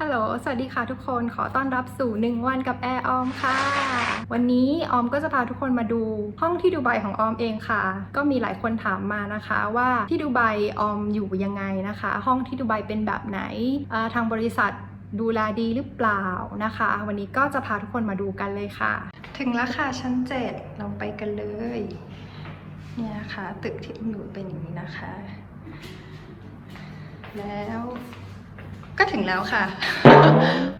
ฮัลโหล สวัสดีค่ะทุกคน ขอต้อนรับสู่1วันกับแอร์ออมค่ะ วันนี้ออมก็จะพาทุกคนมาดูห้องที่ดูไบของออมเองค่ะ ก็มีหลายคนถามมานะคะว่าที่ดูไบออมอยู่ยังไงนะคะ ห้องที่ดูไบเป็นแบบไหน ทางบริษัทดูแลดีหรือเปล่านะคะ วันนี้ก็จะพาทุกคนมาดูกันเลยค่ะ ถึงแล้วค่ะชั้น7เราไปกันเลย เนี่ยนะคะตึกที่อยู่เป็นอย่างนี้นะคะ แล้ว ก็ถึงแล้วค่ะ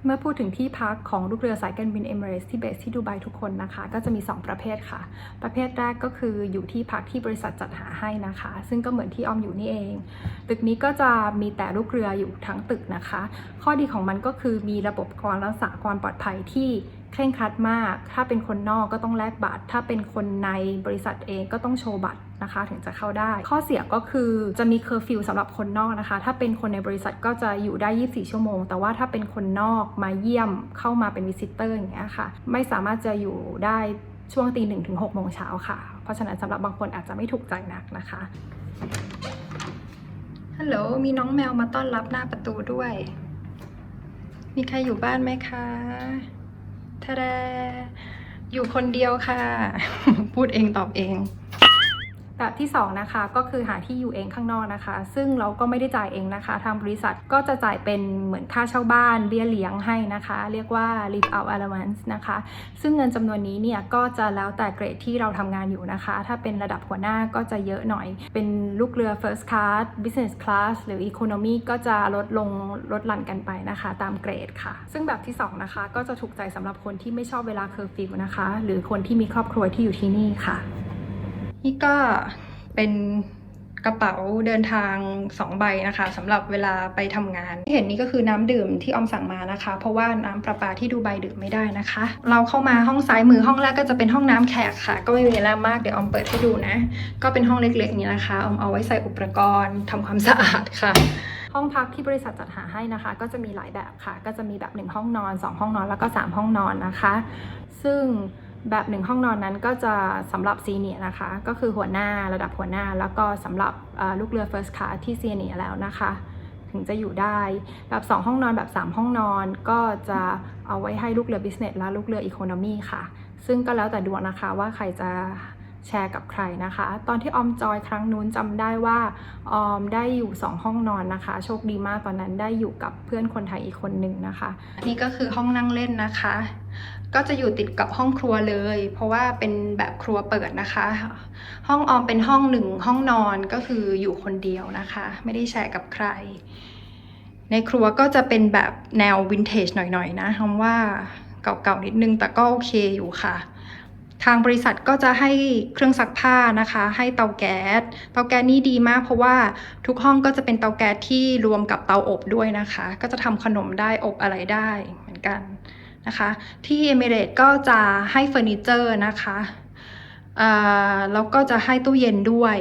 เมื่อพูดถึงที่พักของลูกเรือสายการบินเอมิเรสที่เบสที่ดูไบทุกคนนะคะ ก็จะมี 2 ประเภทค่ะ ประเภทแรกก็คืออยู่ที่พักที่บริษัทจัดหาให้นะคะ ซึ่งก็เหมือนที่ออมอยู่นี่เอง ตึกนี้ก็จะมีแต่ลูกเรืออยู่ทั้งตึกนะคะ ข้อดีของมันก็คือมีระบบความรักษาความปลอดภัยที่ เคร่งครัดมาก ถ้าเป็นคนนอกก็ต้องแลกบัตร ถ้าเป็นคนในบริษัทเองก็ต้องโชว์บัตรนะคะ ถึงจะเข้าได้ ข้อเสียก็คือจะมีเคอร์ฟิวสำหรับคนนอกนะคะ ถ้าเป็นคนในบริษัทก็จะอยู่ได้ 24 ชั่วโมง แต่ว่าถ้าเป็นคนนอกมาเยี่ยมเข้ามาเป็นวิสิเตอร์อย่างเงี้ยค่ะ ไม่สามารถจะอยู่ได้ช่วงตีหนึ่งถึงหกโมงเช้าค่ะ เพราะฉะนั้นสำหรับบางคนอาจจะไม่ถูกใจนักนะคะ ฮัลโหล มีน้องแมวมาต้อนรับหน้าประตูด้วย มีใครอยู่บ้านไหมคะ ทะเลอยู่คนเดียวค่ะ พูดเองตอบเอง แบบที่ 2 นะคะ ก็คือหาที่อยู่เองข้างนอกนะคะ ซึ่งเราก็ไม่ได้จ่ายเองนะคะ ทางบริษัทก็จะจ่ายเป็นเหมือนค่าเช่าบ้านเบี้ยเลี้ยงให้นะคะ เรียกว่า live out allowance นะคะ ซึ่งเงินจำนวนนี้เนี่ยก็จะแล้วแต่เกรดที่เราทำงานอยู่นะคะ ถ้าเป็นระดับหัวหน้าก็จะเยอะหน่อย เป็นลูกเรือ first class business class หรือ economy ก็จะลดลงลดหลั่นกันไปนะคะ ตามเกรดค่ะ ซึ่งแบบที่ 2 นะคะ ก็จะถูกใจสำหรับคนที่ไม่ชอบเวลาเคอร์ฟิวนะคะ หรือคนที่มีครอบครัวที่อยู่ที่นี่ค่ะ นี่ก็เป็นกระเป๋าเดินทาง 2 ใบนะคะสำหรับเวลาไปทำงานที่เห็นนี่ก็คือน้ำดื่มที่ออมสั่งมานะคะ เพราะว่าน้ำประปาที่ดูไบดื่มไม่ได้นะคะ เราเข้ามาห้องซ้ายมือห้องแรกก็จะเป็นห้องน้ำแขกค่ะ ก็ไม่มีอะไรมากเดี๋ยวออมเปิดให้ดูนะ ก็เป็นห้องเล็กๆนี้นะคะออมเอาไว้ใส่อุปกรณ์ทำความสะอาดค่ะห้องพักที่บริษัทจัดหาให้นะคะ ก็จะมีหลายแบบค่ะ ก็จะมีแบบ 1 ห้องนอน 2 ห้องนอนแล้วก็ 3 ห้องนอนนะคะ ซึ่ง แบบหนึ่งห้องนอนนั้นก็จะสำหรับซีเนียนะคะ ก็คือหัวหน้าระดับหัวหน้า แล้วก็สำหรับลูกเรือ First Class ที่ซีเนียแล้วนะคะ ถึงจะอยู่ได้ แบบ 2 ห้องนอนแบบ 3 ห้องนอนก็จะเอาไว้ให้ลูกเรือ Business และลูกเรือ Economy ค่ะ ซึ่งก็แล้วแต่ดวงนะคะว่าใครจะแชร์กับใครนะคะ ตอนที่ออมจอยครั้งนู้นจำได้ว่าออมได้อยู่ 2 ห้องนอนนะคะ โชคดีมากตอนนั้นได้อยู่กับเพื่อนคนไทยอีกคนหนึ่งนะคะ นี่ก็คือห้องนั่งเล่นนะคะ ก็จะอยู่ติดกับห้องครัวเลย เพราะว่าเป็นแบบครัวเปิดนะคะ ห้องออมเป็นห้องหนึ่งห้องนอนก็คืออยู่คนเดียวนะคะ ไม่ได้แชร์กับใคร ในครัวก็จะเป็นแบบแนววินเทจหน่อยๆนะคำว่าเก่าๆนิดนึงแต่ก็โอเคอยู่ค่ะ ทางบริษัทก็จะให้เครื่องซักผ้านะคะ ให้เตาแก๊ส เตาแก๊สนี่ดีมาก เพราะว่าทุกห้องก็จะเป็นเตาแก๊สที่รวมกับเตาอบด้วยนะคะ ก็จะทำขนมได้อบอะไรได้เหมือนกัน นะคะ ที่เอมิเรตก็จะให้เฟอร์นิเจอร์นะคะแล้วก็จะให้ตู้เย็นด้วย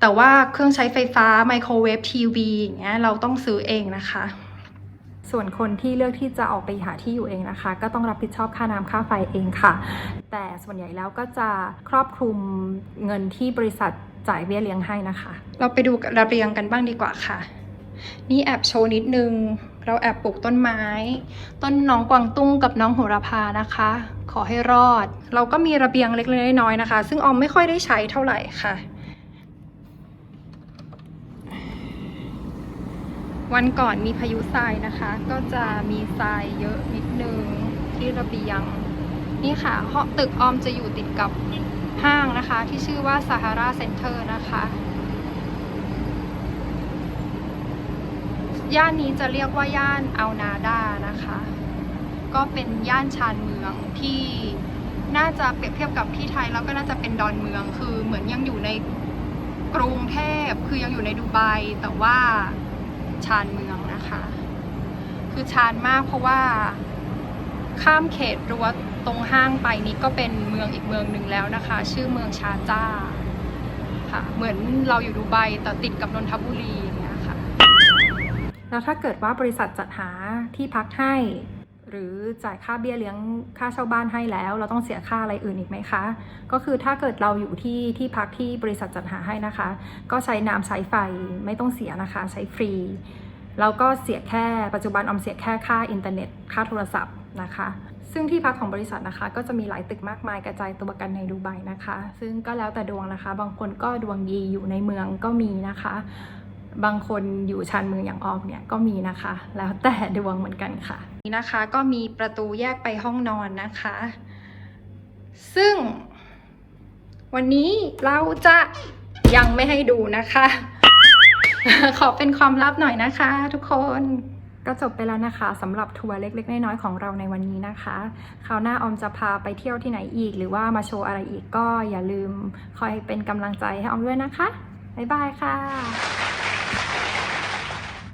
แต่ว่าเครื่องใช้ไฟฟ้าไมโครเวฟทีวีอย่างเงี้ยเราต้องซื้อเองนะคะ ส่วนคนที่เลือกที่จะออกไปหาที่อยู่เองนะคะ ก็ต้องรับผิดชอบค่าน้ำค่าไฟเองค่ะ แต่ส่วนใหญ่แล้วก็จะครอบคลุมเงินที่บริษัทจ่ายเบี้ยเลี้ยงให้นะคะ เราไปดูระเบียงกันบ้างดีกว่าค่ะ นี่แอบโชว์นิดนึง เราแอบปลูกต้นไม้ ต้นน้องกวางตุ้งกับน้องโหระพานะคะ ขอให้รอด เราก็มีระเบียงเล็กๆน้อยๆนะคะ ซึ่งออมไม่ค่อยได้ใช้เท่าไหร่ค่ะ วันก่อนมีพายุทรายนะคะ ก็จะมีทรายเยอะนิดนึงที่ระเบียง นี่ค่ะห้องตึกออมจะอยู่ติดกับห้างนะคะ ที่ชื่อว่า Sahara Center นะคะ ย่านนี้จะเรียกว่าย่านอัลนาดานะคะ ก็เป็นย่านชานเมืองที่น่าจะเปรียบเทียบกับที่ไทยแล้วก็น่าจะเป็นดอนเมือง คือเหมือนยังอยู่ในกรุงเทพคือยังอยู่ในดูไบแต่ว่าชานเมืองนะคะ คือชานมากเพราะว่าข้ามเขตรั้วตรงห้างไปนี้ก็เป็นเมืองอีกเมืองหนึ่งแล้วนะคะ ชื่อเมืองชาจ้าค่ะเหมือนเราอยู่ดูไบแต่ติดกับนนทบุรีอย่างเงี้ยค่ะ แล้วถ้าเกิดว่าบริษัทจัดหาที่พักให้ หรือจ่ายค่าเบี้ยเลี้ยงค่าเช่าบ้านให้แล้ว เราต้องเสียค่าอะไรอื่นอีกไหมคะ ก็คือถ้าเกิดเราอยู่ที่ที่พักที่บริษัทจัดหาให้นะคะ ก็ใช้น้ำใช้ไฟไม่ต้องเสียนะคะ ใช้ฟรีแล้วก็เสียแค่ปัจจุบันออมเสียแค่ค่าอินเทอร์เน็ตค่าโทรศัพท์นะคะ ซึ่งที่พักของบริษัทนะคะ ก็จะมีหลายตึกมากมายกระจายตัวกันในดูไบนะคะ ซึ่งก็แล้วแต่ดวงนะคะ บางคนก็ดวงดีอยู่ในเมืองก็มีนะคะ บางคนอยู่ชานเมืองอย่างออมเนี่ยก็มีนะคะ แล้วแต่ดวงเหมือนกันค่ะ นี่นะคะก็มีประตูแยกไปห้องนอนนะคะ ซึ่ง วันนี้เราจะยังไม่ให้ดูนะคะ ขอเป็นความลับหน่อยนะคะ ทุกคนก็จบไปแล้วนะคะสำหรับทัวร์เล็ก ๆ น้อยๆของเราในวันนี้นะคะคราวหน้าออมจะพาไปเที่ยวที่ไหนอีก หรือว่ามาโชว์อะไรอีกก็อย่าลืมคอยเป็นกำลังใจให้ออมด้วยนะคะ บ๊ายบายค่ะ